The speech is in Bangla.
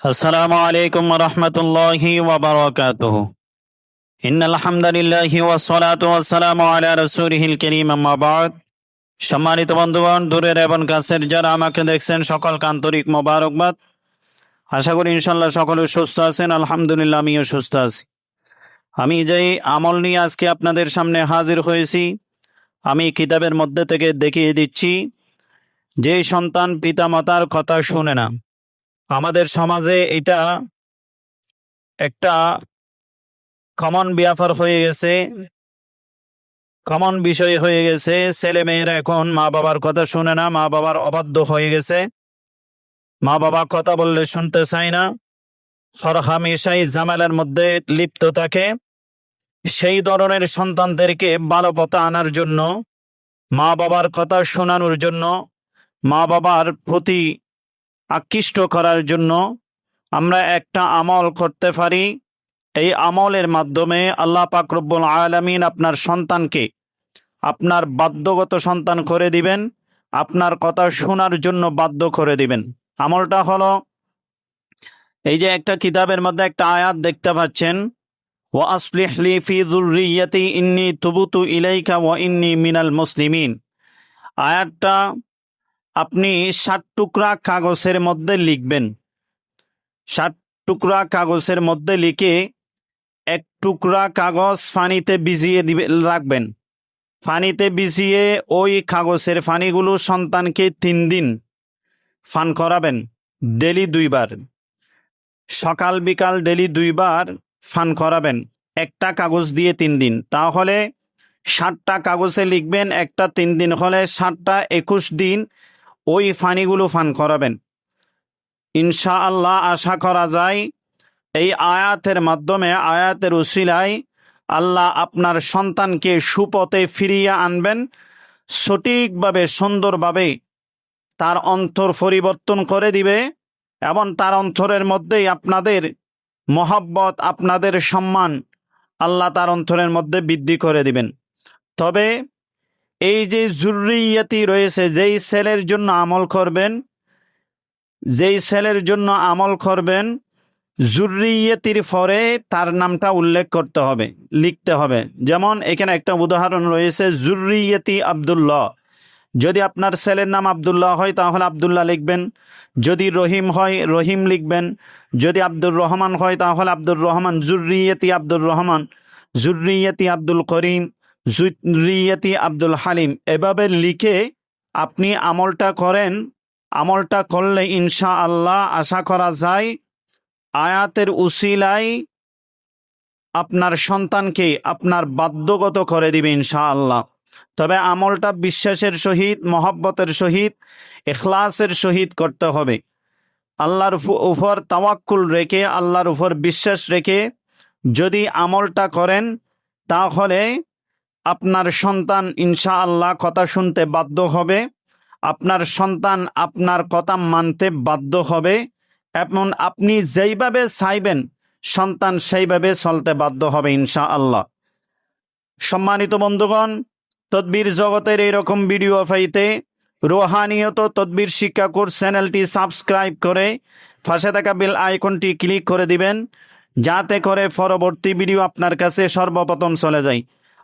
السلام عليكم ورحمة الله وبركاته إن الحمد لله والصلاة والسلام على رسوله الكريم أما بعد সম্মানিত বন্ধুগণ দূরের এবং কাছের যারা আমাকে দেখছেন সকলকে আন্তরিক মোবারকবাদ আশা করি ইনশাল্লাহ সকলে সুস্থ আছেন আলহামদুলিল্লাহ আমিও সুস্থ আছি আমি যেই আমল নিয়ে আজকে আপনাদের সামনে হাজির হয়েছি আমি কিতাবের মধ্যে থেকে দেখিয়ে দিচ্ছি যে সন্তান পিতামাতার কথা শুনে না আমাদের সমাজে এটা একটা কমন ব্যাপার হয়ে গেছে। কমন বিষয় হয়ে গেছে ছেলে মেয়েরা এখন মা বাবার কথা শুনে না মা বাবার অবাধ্য হয়ে গেছে। মা বাবা কথা বললে শুনতে চায় না। হরহামেশাই জামালের মধ্যে লিপ্ত থাকে। সেই ধরনের সন্তানদেরকে ভালো পথে আনার জন্য মা বাবার কথা শোনানোর জন্য মা বাবার প্রতি আকৃষ্ট করার জন্য আমরা একটা আমল করতে পারি। এই আমলের মাধ্যমে আল্লাহ পাক রব্বুল আলামিন আপনার সন্তানকে আপনার বাধ্যগত সন্তান করে দিবেন, আপনার কথা শোনার জন্য বাধ্য করে দিবেন। আমলটা হলো, এই যে একটা কিতাবের মধ্যে একটা আয়াত দেখতে পাচ্ছেন, ওয়া আসলিহ লি ফি যুররিয়াতি ইন্নী তুবুতু ইলাইকা ওয়া ইন্নি মিনাল মুসলিমিন। আয়াতটা আপনি ষাট টুকরা কাগজের মধ্যে লিখবেন। ষাট টুকরা কাগজের মধ্যে লিখে এক টুকরা কাগজ ফানিতে ভিজিয়ে দিবে রাখবেন। ফানিতে ভিজিয়ে ওই কাগজের ফানিগুলো সন্তানকে তিন দিন ফান করাবেন, ডেলি দুইবার। সকাল, বিকাল ডেলি দুইবার ফান করাবেন, একটা কাগজ দিয়ে তিন দিন। তাহলে ষাটটা কাগজে লিখবেন, একটা তিন দিন হলে ষাটটা একুশ দিন ওই ফানিগুলো ফান করাবেন। ইনশা আল্লাহ আশা করা যায়, এই আয়াতের মাধ্যমে, আয়াতের উসিলায় আল্লাহ আপনার সন্তানকে সুপথে ফিরিয়ে আনবেন, সঠিকভাবে, সুন্দরভাবে তার অন্তর পরিবর্তন করে দিবে এবং তার অন্তরের মধ্যেই আপনাদের মহাব্বত, আপনাদের সম্মান আল্লাহ তার অন্তরের মধ্যে বৃদ্ধি করে দিবেন। তবে এই যে জরুরিয়াতি রয়েছে, যেই সেলের জন্য আমল করবেন, যেই সেলের জন্য আমল করবেন জুরিয়তির পরে তার নামটা উল্লেখ করতে হবে, লিখতে হবে। যেমন এখানে একটা উদাহরণ রয়েছে জুরিয়তি আবদুল্লাহ। যদি আপনার ছেলের নাম আবদুল্লাহ হয়, তাহলে আবদুল্লাহ লিখবেন। যদি রহিম হয়, রহিম লিখবেন। যদি আব্দুর রহমান হয়, তাহলে আব্দুর রহমান জুরিয়তি আব্দুর রহমান জুরিয়তি আব্দুল করিম। জুরিয়তি আব্দুল হালিম, এভাবে লিখে আপনি আমলটা করেন। আমলটা করলে ইনশা আল্লাহ আশা করা যায় আয়াতের উসিলাই আপনার সন্তানকে আপনার বাধ্যগত করে দিবে ইনশা আল্লাহ তবে আমলটা বিশ্বাসের সহিত, মহব্বতের সহিত, এখলাসের সহিত করতে হবে। আল্লাহর উপর তাওয়াক্কুল রেখে, আল্লাহর উপর বিশ্বাস রেখে যদি আমলটা করেন, তাহলে আপনার সন্তান ইনশা আল্লাহ কথা শুনতে বাধ্য হবে। আপনার সন্তান আপনার কথা মানতে বাধ্য হবে এবং আপনি যেইভাবে চাইবেন, সন্তান সেইভাবে চলতে বাধ্য হবে ইনশা আল্লাহ সম্মানিত বন্ধুগণ, তদ্বির জগতের এইরকম ভিডিও পাইতে রোহানিয়ত তদ্বির শিক্ষা কোর্স চ্যানেলটি সাবস্ক্রাইব করে পাশে থাকা বেল আইকনটি ক্লিক করে দিবেন, যাতে করে পরবর্তী ভিডিও আপনার কাছে সর্বপ্রথম চলে যায়।